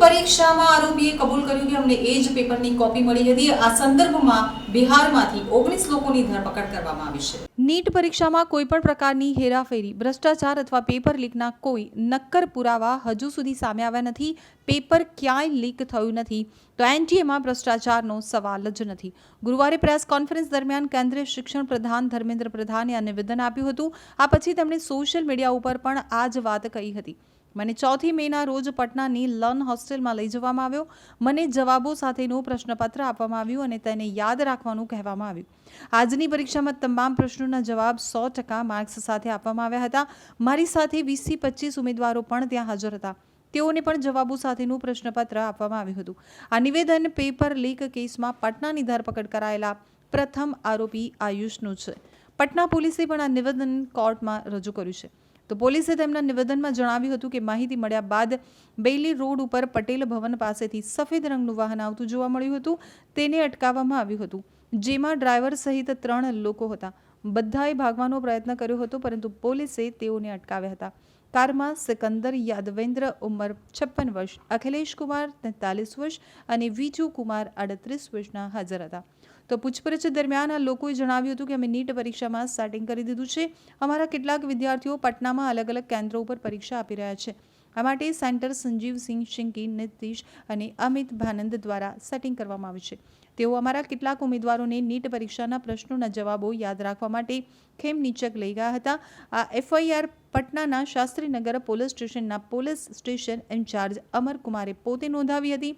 પરીક્ષામાં આરોપીએ કબૂલ કર્યું કે અમને એ જ પેપરની કોપી મળી હતી. આ સંદર્ભમાં બિહારમાંથી ઓગણીસ લોકોની ધરપકડ કરવામાં આવી છે. નીટ પરીક્ષામાં કોઈપણ પ્રકારની હેરાફેરી, ભ્રષ્ટાચાર અથવા પેપર લીકના કોઈ નક્કર પુરાવા હજુ સુધી સામે આવ્યા નથી. પેપર ક્યાંય લીક થયું નથી. તો એનટીએમાં ભ્રષ્ટાચારનો સવાલ જ નથી. ગુરુવારે પ્રેસ કોન્ફરન્સ દરમિયાન કેન્દ્રીય શિક્ષણ પ્રધાન ધર્મેન્દ્ર પ્રધાને આ નિવેદન આપ્યું હતું. આ પછી તેમણે સોશિયલ મીડિયા ઉપર પણ આ જ વાત કહી હતી. મને ચોથી મેના રોજ પટનાની લર્ન હોસ્ટેલમાં લઈ જવામાં આવ્યો. મને જવાબો સાથેનું પ્રશ્નપત્ર આપવામાં આવ્યું અને તેને યાદ રાખવાનું કહેવામાં આવ્યું. આજની પરીક્ષામાં તમામ પ્રશ્નોના જવાબ સો ટકા માર્ક્સ સાથે આપવામાં આવ્યા હતા. મારી સાથે વીસથી પચીસ ઉમેદવારો પણ ત્યાં હાજર હતા. તેઓને પણ જવાબો સાથેનું પ્રશ્નપત્ર આપવામાં આવ્યું હતું. આ નિવેદન પેપર લીક કેસમાં પટનાની ધરપકડ કરાયેલા પ્રથમ આરોપી આયુષનું છે. પટના પોલીસે પણ આ નિવેદન કોર્ટમાં રજૂ કર્યું છે. તો પોલીસે તેમના નિવેદનમાં જણાવ્યું હતું કે માહિતી મળ્યા બાદ બેલી રોડ ઉપર પટેલ ભવન પાસેથી સફેદ રંગનું વાહન આવતું જોવા મળ્યું હતું. તેને અટકાવવામાં આવ્યું હતું. જેમાં ડ્રાઈવર સહિત ત્રણ લોકો હતા. બધાએ ભાગવાનો પ્રયત્ન કર્યો હતો, પરંતુ પોલીસે તેઓને અટકાવ્યા હતા. કારમાં સિકંદર યાદવેન્દ્ર ઉંમર છપ્પન વર્ષ, અખિલેશ કુમાર તેતાલીસ વર્ષ અને વિજુ કુમાર આડત્રીસ વર્ષના હાજર હતા. તો પૂછપરછ દરમિયાન આ લોકોએ જણાવ્યું હતું કે અમે નીટ પરીક્ષામાં સેટિંગ કરી દીધું છે. અમારા કેટલાક વિદ્યાર્થીઓ પટનામાં અલગ અલગ કેન્દ્રો ઉપર પરીક્ષા આપી રહ્યા છે. આ માટે સેન્ટર સંજીવસિંહ શિંકી, નીતિશ અને અમિત ભાનંદ દ્વારા સેટિંગ કરવામાં આવ્યું છે. તેઓ અમારા કેટલાક ઉમેદવારોને નીટ પરીક્ષાના પ્રશ્નોના જવાબો યાદ રાખવા માટે ખેમ નીચક લઈ ગયા હતા. આ એફઆઈઆર પટનાના શાસ્ત્રીનગર પોલીસ સ્ટેશનના પોલીસ સ્ટેશન ઇન્ચાર્જ અમરકુમારે પોતે નોંધાવી હતી.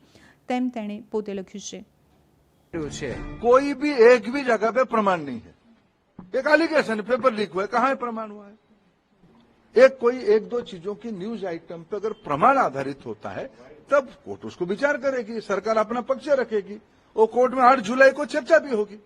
તેમ તેણે પોતે લખ્યું છે. છે कोई भी एक भी जगह पे प्रमाण नहीं है एक एलिगेशन पेपर लीक हुआ है कहाँ है प्रमाण हुआ है एक कोई एक दो चीजों की न्यूज आइटम पे अगर प्रमाण आधारित होता है तब कोर्ट उसको विचार करेगी सरकार अपना पक्ष रखेगी वो कोर्ट में आठ जुलाई को चर्चा भी होगी